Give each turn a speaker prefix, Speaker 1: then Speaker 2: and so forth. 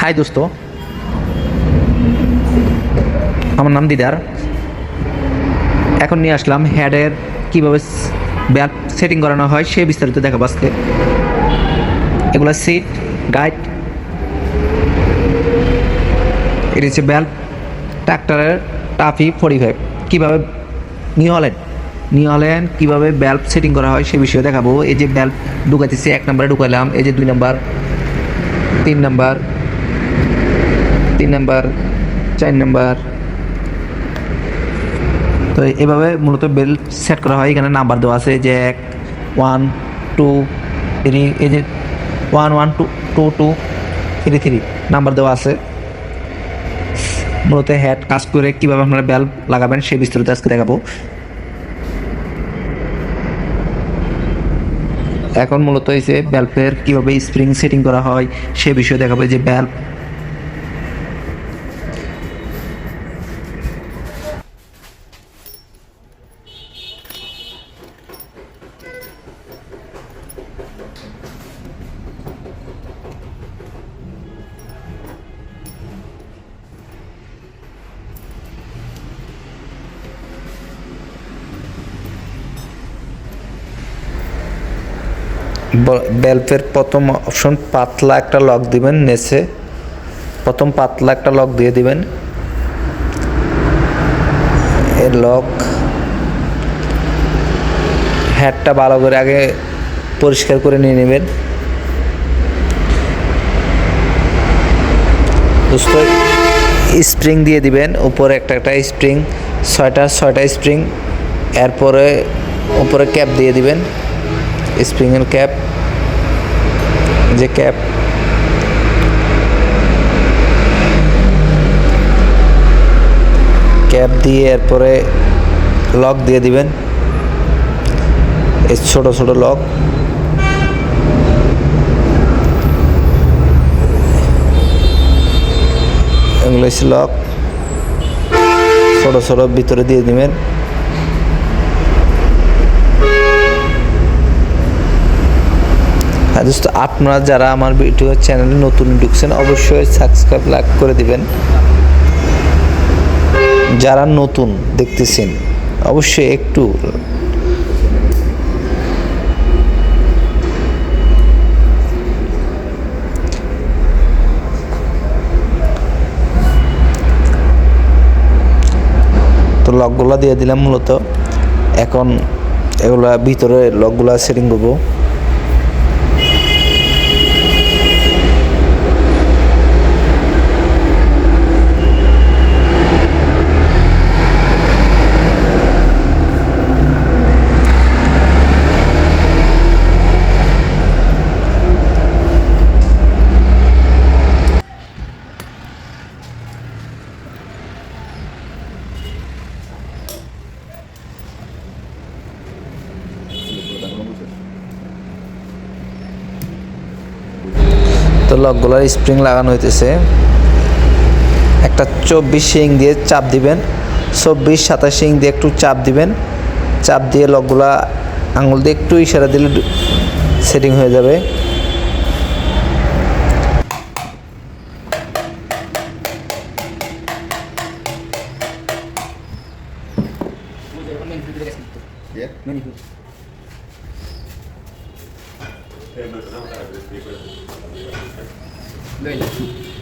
Speaker 1: High দোস্ত। আমার নাম দিদার। এখন নিয়ে আসলাম হেডের কীভাবে ব্যাল সেটিং করানো হয় সে বিস্তারিত দেখাবো আজকে। এগুলো সিট গাইড এটা হচ্ছে ব্যাল ট্রাক্টরের টাফি ফোর্টি ফাইভ কীভাবে নিউ হলেন নিউ হলেন কীভাবে ব্যাল্ব সেটিং করা হয় সে বিষয়ে দেখাবো। এই যে ব্যাল্ব ঢুকাইতেছি, এক নম্বরে ঢুকাইলাম, এই যে দুই নাম্বার তিন নাম্বার তিন নাম্বার, চার নাম্বার। তো এভাবে মূলত বেল সেট করা হয়। এখানে নাম্বার দেওয়া আছে যে এক ওয়ান টু থ্রি এই যে one one two two two three three number দেওয়া আছে। মূলত হেড কাজ করে কীভাবে আপনারা বেল্ব লাগাবেন সেই বিস্তারিত আজকে দেখাবো। এখন মূলত হয়েছে ব্যাল্বের কীভাবে স্প্রিং সেটিং করা হয় সে বিষয়ে দেখাবো। যে ব্যাল্ব
Speaker 2: বেল্পের প্রথম অপশন, পাতলা একটা লক দিবেন, নেচে। প্রথম পাতলা একটা লক দিয়ে দিবেন। এর লক। হ্যাডটা ভালো করে আগে পরিষ্কার করে নিয়ে নেবেন। স্প্রিং দিয়ে দিবেন, উপরে একটা একটা স্প্রিং, ছয়টা ছয়টা স্প্রিং, এরপরে উপরে ক্যাপ দিয়ে দিবেন। স্প্রিংয়ের ক্যাপ, যে ক্যাপ ক্যাপ দিয়ে এরপরে লক দিয়ে দিবেন। ছোট ছোট লক। এগুলো লক। ছোট ছোট ভিতরে দিয়ে দিবেন। হ্যাঁ দোস্ত আপনারা যারা আমার ভিডিও চ্যানেলে নতুন ঢুকছেন, অবশ্যই সাবস্ক্রাইব, লাইক করে দিবেন। যারা নতুন দেখতেছেন, অবশ্যই একটু তো লকগুলো দিয়ে দিলাম মূলত। এখন এগুলা ভিতরে লকগুলা সেটিং করব। তো লকগুলার স্প্রিং লাগানো হইতেছে। একটা চব্বিশ ইং দিয়ে চাপ দিবেন, চব্বিশ, সাতাশ ইং দিয়ে একটু চাপ দিবেন। চাপ দিয়ে লকগুলা আঙুল দিয়ে একটু ইশারা দিলে সেটিং হয়ে যাবে। Yeah. 没。